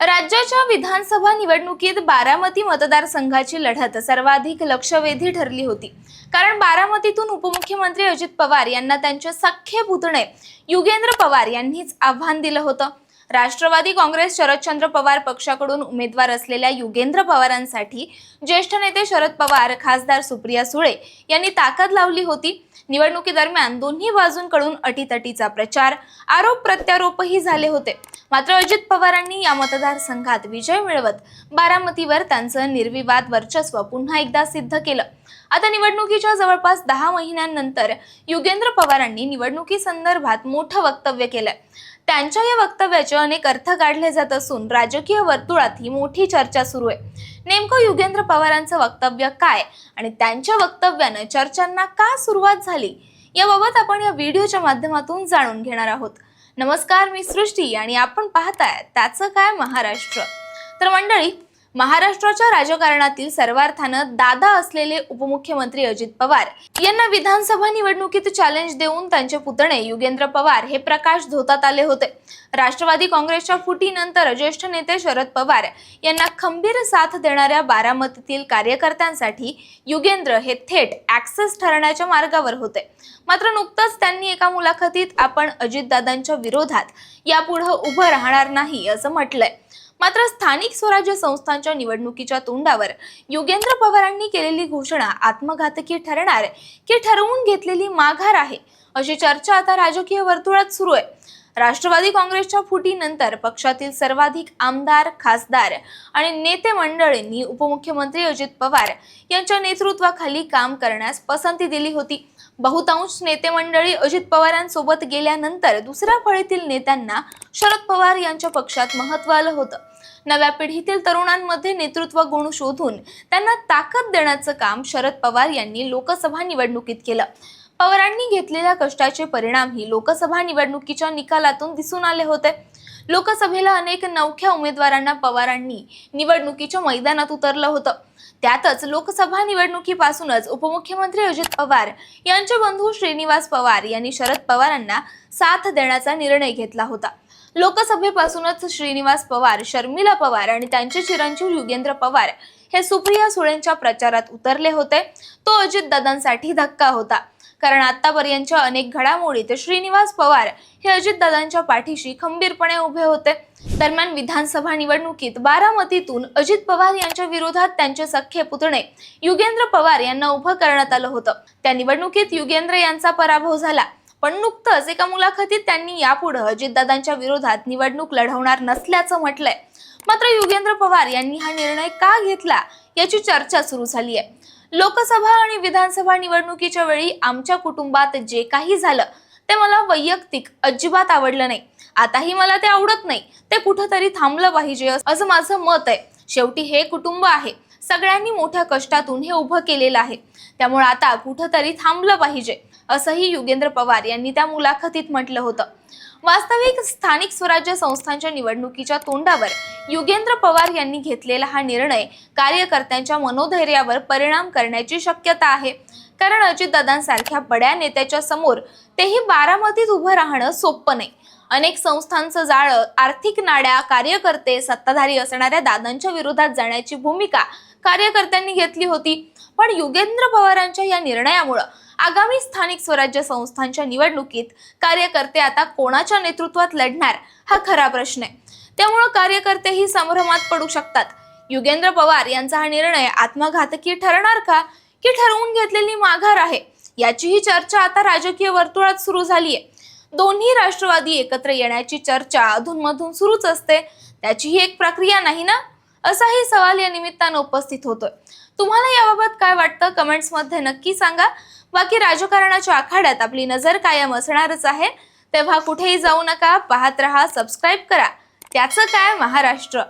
राज्याच्या विधानसभा निवडणुकीत बारामती मतदारसंघाची लढत सर्वाधिक लक्षवेधी ठरली होती. कारण बारामतीतून उपमुख्यमंत्री अजित पवार यांना त्यांचे सख्खे पुतणे युगेंद्र पवार यांनीच आव्हान दिलं होतं. राष्ट्रवादी काँग्रेस शरदचंद्र पवार पक्षाकडून उमेदवार असलेल्या युगेंद्र पवारांसाठी ज्येष्ठ नेते शरद पवार खासदार सुप्रिया सुळे यांनी ताकद लावली होती. निवडणुकीदरम्यान दोन्ही बाजूंकडून अटीतटीचा प्रचार आरोप प्रत्यारोपही झाले होते. मात्र अजित पवारांनी या मतदारसंघात विजय मिळवत बारामतीवर त्यांचं निर्विवाद वर्चस्व पुन्हा एकदा सिद्ध केलं. आता निवडणुकीच्या जवळपास दहा महिन्यांनंतर युगेंद्र पवारांनी निवडणुकी संदर्भात मोठं वक्तव्य केलंय त्यांच्या या वक्तव्याचे अनेक अर्थ काढले जात असून राजकीय वर्तुळात ही मोठी चर्चा सुरू आहे. नेमकं युगेंद्र पवारांचं वक्तव्य काय आणि त्यांच्या वक्तव्यानं चर्चांना का सुरुवात झाली याबाबत आपण या व्हिडिओच्या माध्यमातून जाणून घेणार आहोत. नमस्कार मी सृष्टी आणि आपण पाहताय त्याचं काय महाराष्ट्र. तर मंडळी महाराष्ट्राच्या राजकारणातील सर्वार्थानं दादा असलेले उपमुख्यमंत्री अजित पवार यांना विधानसभा निवडणुकीत चॅलेंज देऊन त्यांचे पुतणे युगेंद्र पवार हे प्रकाश धोतात आले होते. राष्ट्रवादी काँग्रेसच्या फुटीनंतर ज्येष्ठ नेते शरद पवार यांना खंबीर साथ देणाऱ्या बारामतीतील कार्यकर्त्यांसाठी युगेंद्र हे थेट ऍक्सेस ठरण्याच्या मार्गावर होते. मात्र नुकतंच त्यांनी एका मुलाखतीत आपण अजितदादांच्या विरोधात यापुढे उभं राहणार नाही असं म्हटलंय. मात्र स्थानिक स्वराज्य संस्थांच्या निवडणुकीच्या तोंडावर योगेंद्र पवारांनी केलेली घोषणा आत्मघातकी ठरणार की ठरवून घेतलेली माघार आहे अशी चर्चा आता राजकीय वर्तुळात सुरू आहे. राष्ट्रवादी काँग्रेसच्या फुटीनंतर पक्षातील सर्वाधिक आमदार खासदार आणि नेते मंडळींनी उपमुख्यमंत्री अजित पवार यांच्या नेतृत्वाखाली काम करण्यास पसंती दिली होती. बहुतांश नेते मंडळी अजित पवारांसोबत गेल्यानंतर दुसऱ्या फळीतील नेत्यांना शरद पवार यांच्या पक्षात महत्त्व आलं होतं. नव्या पिढीतील तरुणांमध्ये नेतृत्व गुण शोधून त्यांना ताकद देण्याचं काम शरद पवार यांनी लोकसभा निवडणुकीत केलं. पवारांनी घेतलेल्या कष्टाचे परिणामही लोकसभा निवडणुकीच्या निकालातून दिसून आले होते. लोकसभेला अनेक नवख्या उमेदवारांना पवारांनी निवडणुकीच्या मैदानात उतरलं होतं. त्यातच लोकसभा निवडणुकीपासूनच उपमुख्यमंत्री अजित पवार यांचे बंधू श्रीनिवास पवार यांनी शरद पवारांना साथ देण्याचा निर्णय घेतला होता. लोकसभेपासूनच श्रीनिवास पवार शर्मिला पवार आणि त्यांचे चिरंजीव युगेंद्र पवार हे सुप्रिया सुळेंच्या प्रचारात उतरले होते. तो अजितदादांसाठी धक्का होता. कारण आतापर्यंतच्या अनेक घडामोडीत श्रीनिवास पवार हे अजितदादांच्या पाठीशी खंबीरपणे उभे होते. दरम्यान विधानसभा निवडणुकीत बारामतीतून अजित पवार यांच्या विरोधात त्यांचे सख्खे पुतणे युगेंद्र पवार यांना उभं करण्यात आलं होतं. त्या निवडणुकीत युगेंद्र यांचा पराभव झाला. पण नुकतंच एका मुलाखतीत त्यांनी यापुढे अजितदादांच्या विरोधात निवडणूक लढवणार नसल्याचं म्हटलंय. मात्र युगेंद्र पवार यांनी हा निर्णय का घेतला याची चर्चा सुरू झाली आहे लोकसभा आणि विधानसभा निवडणुकीच्या वेळी आमच्या कुटुंबात जे काही झालं ते मला वैयक्तिक अजिबात आवडलं नाही. आताही मला ते आवडत नाही. ते कुठंतरी थांबलं पाहिजे असं माझं मत आहे. शेवटी हे कुटुंब आहे. सगळ्यांनी मोठ्या कष्टातून हे उभं केलेलं आहे. त्यामुळे आता कुठंतरी थांबलं पाहिजे. असंही युगेंद्र पवार यांनी त्या मुलाखतीत म्हटलं होतं. वास्तविक स्थानिक स्वराज्य संस्थांच्या निवडणुकीच्या तोंडावर युगेंद्र पवार यांनी घेतलेला हा निर्णय कार्यकर्त्यांच्या मनोधैर्यावर परिणाम करण्याची शक्यता आहे. कारण अजितदादांसारख्या बड्या नेत्याच्या समोर तेही बारामतीत उभं राहणं सोपं नाही. अनेक संस्थांचं जाळं आर्थिक नाड्या कार्यकर्ते सत्ताधारी असणाऱ्या दादांच्या विरोधात जाण्याची भूमिका कार्यकर्त्यांनी घेतली होती. पण युगेंद्र पवारांच्या या निर्णयामुळं आगामी स्थानिक स्वराज्य संस्थांच्या निवडणुकीत कार्यकर्ते आता कोणाच्या नेतृत्वात लढणार हा खरा प्रश्न आहे. त्यामुळं कार्यकर्तेही संभ्रमात पडू शकतात. युगेंद्र पवार यांचा हा निर्णय आत्मघातकी ठरणार का की ठरवून घेतलेली माघार आहे? याचीही चर्चा आता राजकीय वर्तुळात सुरू झाली आहे दोन्ही राष्ट्रवादी एकत्र येण्याची चर्चा अधूनमधून सुरूच असते. त्याचीही एक प्रक्रिया नाही ना? असाही सवाल या निमित्तानं उपस्थित होतोय. तुम्हाला याबाबत काय वाटतं? कमेंट्समध्ये नक्की सांगा. बाकी राजकारणाच्या आखाड्यात आपली नजर कायम असणारच आहे. तेव्हा कुठेही जाऊ नका पाहत रहा सबस्क्राईब करा. त्याचं काय? महाराष्ट्र.